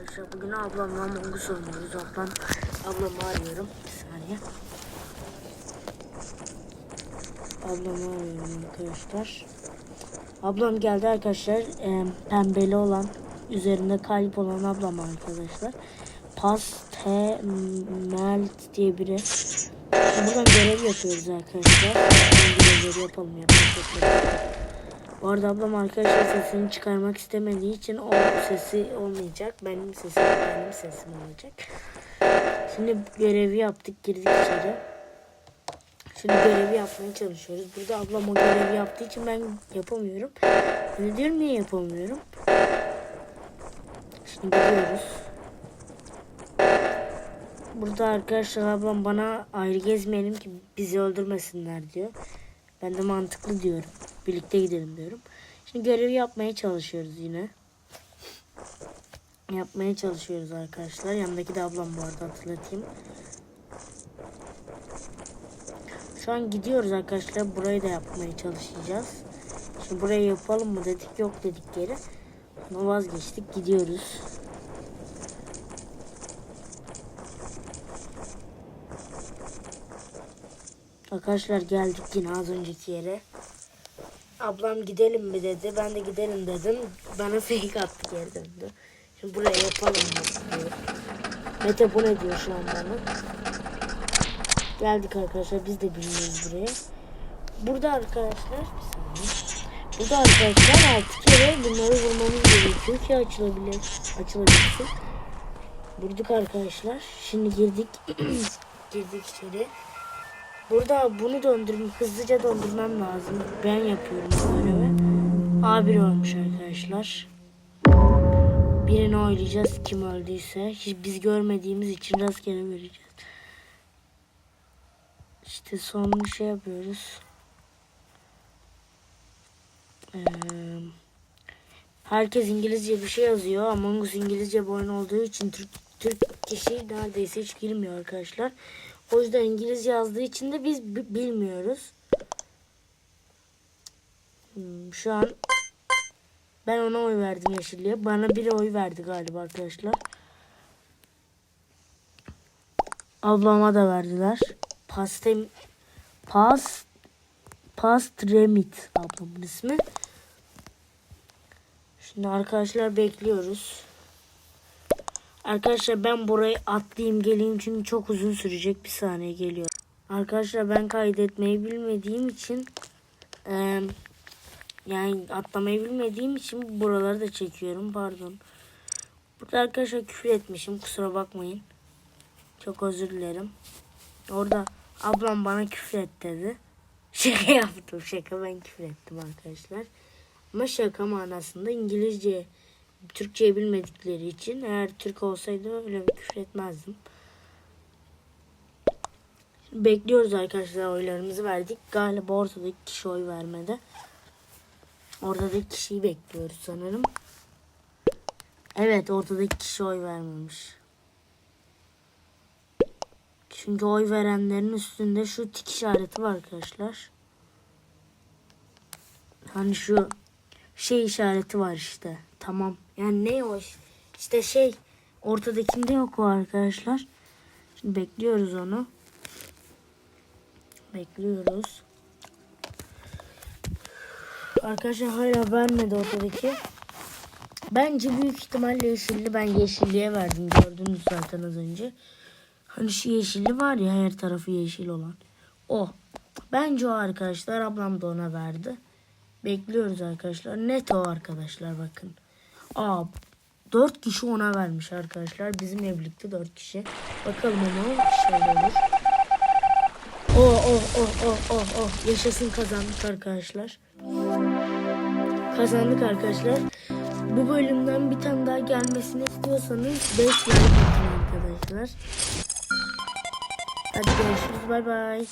arkadaşlar. Bugün ablamla Mongus oynuyoruz. Ablam, ablamı arıyorum. Bir saniye. Ablamı arıyorum arkadaşlar. Ablam geldi arkadaşlar. Ee, pembeli olan, üzerinde kalp olan ablam arkadaşlar. Pas T Melt diye biri. Buradan görev yapıyoruz arkadaşlar. Şimdi görev yapalım yapalım. Bu arada ablam arkadaşlar sesini çıkarmak istemediği için o sesi olmayacak. Benim sesim benim sesim olacak. Şimdi görevi yaptık girdik içeri. Şimdi görevi yapmaya çalışıyoruz. Burada ablam o görevi yaptığı için ben yapamıyorum. De diyorum niye yapamıyorum. Şimdi gidiyoruz. Burada arkadaşlar ablam bana ayrı gezmeyelim ki bizi öldürmesinler diyor. Ben de mantıklı diyorum. Birlikte gidelim diyorum. Şimdi görevi yapmaya çalışıyoruz yine. Yapmaya çalışıyoruz arkadaşlar. Yanındaki de ablam bu arada hatırlatayım. Şu an gidiyoruz arkadaşlar. Burayı da yapmaya çalışacağız. Şimdi burayı yapalım mı dedik. Yok dedik geri. Ama vazgeçtik. Gidiyoruz. Arkadaşlar geldik yine az önceki yere. Ablam gidelim mi dedi. Ben de gidelim dedim. Bana fake attı geri döndü. Şimdi buraya yapalım diyor. Mete bu ne diyor şu an bana. Geldik arkadaşlar biz de bilmiyoruz buraya. Burada arkadaşlar bir saniye. Burada arkadaşlar altı kere bunları vurmamız gerekiyor ki açılabilir, açılabilsin. Vurduk arkadaşlar. Şimdi girdik. girdik içeri. Burada bunu döndürüm, hızlıca döndürmem lazım. Ben yapıyorum bu görevi. A1 olmuş arkadaşlar. Birini oylayacağız kim öldüyse. Hiç biz görmediğimiz için rastgele vereceğiz. İşte son şey yapıyoruz. Ee, herkes İngilizce bir şey yazıyor. Among Us İngilizce bir oyun olduğu için Türk, Türk kişi neredeyse hiç girmiyor arkadaşlar. O yüzden İngilizce yazdığı için de biz bi- bilmiyoruz. Hmm, şu an ben ona oy verdim yeşilliğe. Bana biri oy verdi galiba arkadaşlar. Ablama da verdiler. Pastem Pas Pastremit ablamın ismi. Şimdi arkadaşlar bekliyoruz. Arkadaşlar ben burayı atlayayım geleyim çünkü çok uzun sürecek bir saniye geliyor. Arkadaşlar ben kaydetmeyi bilmediğim için eee, yani atlamayı bilmediğim için buraları da çekiyorum pardon. Burada arkadaşlar küfür etmişim kusura bakmayın. Çok özür dilerim. Orada ablam bana küfür et dedi. Şaka yaptım şaka ben küfür ettim arkadaşlar. Ama şaka manasında İngilizce Türkçeyi bilmedikleri için eğer Türk olsaydı öyle bir küfür etmezdim. Bekliyoruz arkadaşlar oylarımızı verdik. Galiba ortadaki kişi oy vermedi. Ortadaki kişiyi bekliyoruz sanırım. Evet ortadaki kişi oy vermemiş. Çünkü oy verenlerin üstünde şu tik işareti var arkadaşlar. Hani şu şey işareti var işte. Tamam. Yani ne o? İşte şey ortadakinde yok o arkadaşlar. Şimdi bekliyoruz onu. Bekliyoruz. Arkadaşlar hala vermedi ortadaki. Bence büyük ihtimalle yeşilli. Ben yeşilliye verdim. Gördünüz zaten az önce. Hani şu yeşilli var ya her tarafı yeşil olan. O. Bence o arkadaşlar. Ablam da ona verdi. Bekliyoruz arkadaşlar. Net o arkadaşlar bakın. Aa, 4 kişi ona vermiş arkadaşlar. Bizimle birlikte 4 kişi. Bakalım ama şöyle olur. Oh oh oh oh oh oh. Yaşasın kazandık arkadaşlar. Kazandık arkadaşlar. Bu bölümden bir tane daha gelmesini istiyorsanız 5 like arkadaşlar. Hadi görüşürüz. Bay bay.